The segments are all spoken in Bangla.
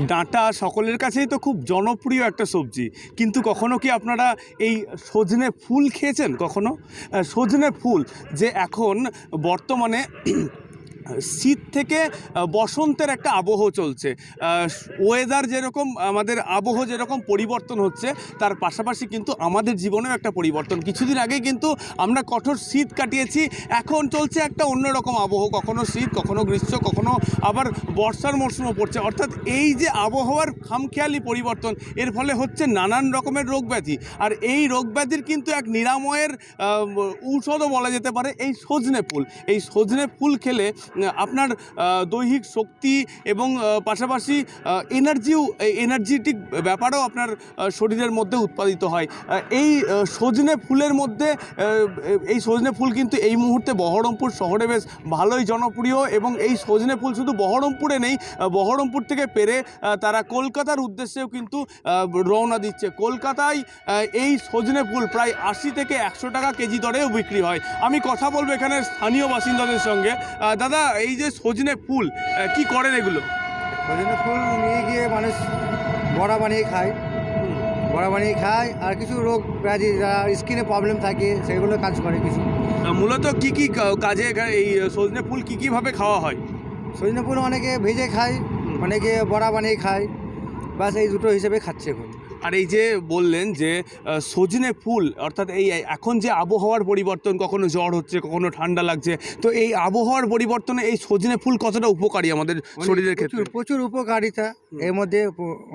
ডাঁটা সকলের কাছেই তো খুব জনপ্রিয় একটা সবজি। কিন্তু কখনো কি আপনারা এই সজনে ফুল খেয়েছেন? কখনো? সজনে ফুল যে এখন বর্তমানে শীত থেকে বসন্তের একটা আবহ চলছে। ওয়েদার যেরকম, আমাদের আবহ যেরকম পরিবর্তন হচ্ছে, তার পাশাপাশি কিন্তু আমাদের জীবনেও একটা পরিবর্তন। কিছুদিন আগে কিন্তু আমরা কঠোর শীত কাটিয়েছি, এখন চলছে একটা অন্যরকম আবহ। কখনো শীত, কখনো গ্রীষ্ম, কখনো আবার বর্ষার মরশুমও পড়ছে। অর্থাৎ এই যে আবহাওয়ার খামখেয়ালি পরিবর্তন, এর ফলে হচ্ছে নানান রকমের রোগ ব্যাধি আর এই রোগ ব্যাধির কিন্তু এক নিরাময়ের ঔষধও বলা যেতে পারে, এই সজনে ফুল। এই সজনে ফুল খেলে আপনার দৈহিক শক্তি এবং পাশাপাশি এনার্জিও এনার্জেটিক ব্যাপারও আপনার শরীরের মধ্যে উৎপাদিত হয়। এই সজনে ফুলের মধ্যে এই সজনে ফুল কিন্তু এই মুহূর্তে বহরমপুর শহরে বেশ ভালোই জনপ্রিয় এবং এই সজনে ফুল শুধু বহরমপুরে নেই বহরমপুর থেকে পেরে তারা কলকাতার উদ্দেশ্যেও কিন্তু রওনা দিচ্ছে। কলকাতায় এই সজনে ফুল প্রায় আশি থেকে একশো টাকা কেজি দরেও বিক্রি হয়। আমি কথা বলব এখানে স্থানীয় বাসিন্দাদের সঙ্গে। দাদা এই যে সজনে ফুল কি করেন এগুলো? সজনে ফুল নিয়ে গিয়ে মানুষ বড়া বানিয়ে খায়। বড়া বানিয়ে খায় আর কিছু রোগ ব্যাধি যারা স্কিনে প্রবলেম থাকে সেগুলো কাজ করে কিছু। মূলত কি কি কাজে এই সজনে ফুল কি কি ভাবে খাওয়া হয়? সজনে ফুল অনেকে ভেজে খায় অনেকে বড়া বানিয়ে খায় বাস এই দুটো হিসেবে খাচ্ছে এখন। আর এই যে বললেন যে সজনে ফুল অর্থাৎ এই এখন যে আবহাওয়ার পরিবর্তন কখনো জ্বর হচ্ছে কখনো ঠান্ডা লাগছে তো এই আবহাওয়ার পরিবর্তনে এই সজনে ফুল কতটা উপকারী আমাদের শরীরের ক্ষেত্রে? প্রচুর উপকারিতা। এর মধ্যে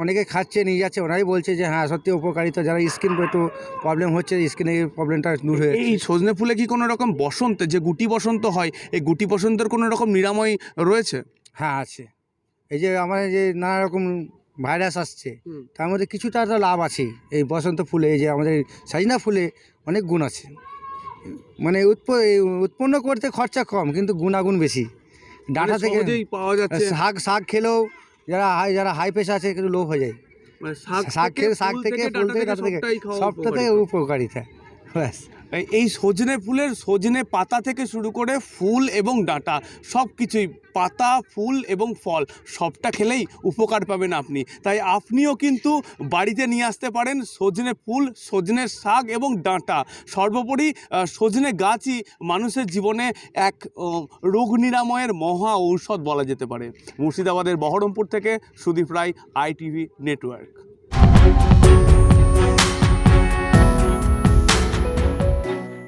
অনেকে খাচ্ছে নিয়ে যাচ্ছে ওরাই বলছে যে হ্যাঁ সত্যি উপকারিতা। যারা স্কিন একটু প্রবলেম হচ্ছে স্কিনে প্রবলেমটা দূর হয়ে এই সজনে ফুলে কি কোনো রকম বসন্ত যে গুটি বসন্ত হয় এই গুটি বসন্তের কোনো রকম নিরাময় রয়েছে? হ্যাঁ আছে। এই যে আমাদের যে নানা রকম ভাইরাস আসছে তার মধ্যে কিছুটা তো লাভ আছে। এই বসন্ত ফুলে এই যে আমাদের সাজনা ফুলে অনেক গুণ আছে। মানে উৎপ- উৎপন্ন করতে খরচা কম কিন্তু গুণাগুণ বেশি। ডাঁটা মানে থেকে পাওয়া যাচ্ছে। শাক শাক খেলেও যারা হাই যারা হাই প্রেশার আছে একটু লো হয়ে যায়। মানে শাক থেকে শাক থেকে ফুল থেকে ডাঁটা থেকে সবটা থেকে উপকারিতা। ব্যাস। এই- সজনে ফুলের সজনে পাতা থেকে শুরু করে ফুল এবং ডাঁটা সব কিছুই পাতা, ফুল এবং ফল, সবটা খেলেই উপকার পাবেন আপনি। তাই আপনিও কিন্তু বাড়িতে নিয়ে আসতে পারেন সজনে ফুল সজনের শাক এবং ডাঁটা। সর্বোপরি সজনে গাছই মানুষের জীবনে এক রোগ নিরাময়ের মহা ঔষধ বলা যেতে পারে। মুর্শিদাবাদের বহরমপুর থেকে সুদীপ রায়, আইটিভি নেটওয়ার্ক।